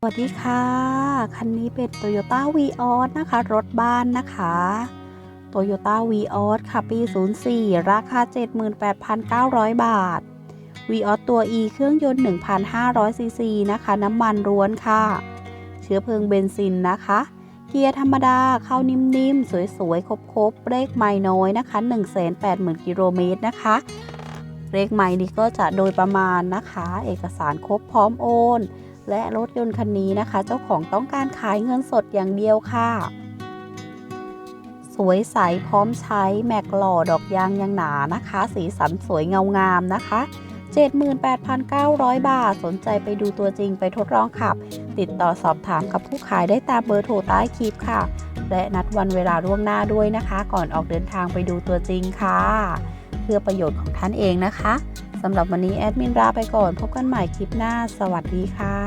สวัสดีค่ะ คันนี้เป็น Toyota v ีออสนะคะ รถบ้านนะคะ Toyota v ีออสค่ะ ปี 04 ราคา 78,900 บาท v ีออสตัว E เครื่องยนต์ 1,500 ซีซีนะคะ น้ำมันร้วนค่ะ เชื้อเพลิงเบนซินนะคะ เกียร์ธรรมดา เข้านิ่มๆ สวยๆ ครบๆเบรกไม่น้อยนะคะ 180,000 กิโลเมตรนะคะ เลขไม้นี้ก็จะโดยประมาณนะคะ เอกสารครบพร้อมโอน และรถยนต์คันนี้นะคะ เจ้าของต้องการขายเงินสดอย่างเดียวค่ะ สวยใสพร้อมใช้แม็กหล่อดอกยางยังหนานะคะ สีสันสวยเงางามนะคะ78,900 บาท สนใจไปดูตัวจริงไปทดลองขับ ติดต่อสอบถามกับผู้ขายได้ตามเบอร์โทรใต้คลิปค่ะ และนัดวันเวลาล่วงหน้าด้วยนะคะ ก่อนออกเดินทางไปดูตัวจริงค่ะ เพื่อประโยชน์ของท่านเองนะคะสำหรับวันนี้แอดมินลาไปก่อน พบกันใหม่คลิปหน้า สวัสดีค่ะ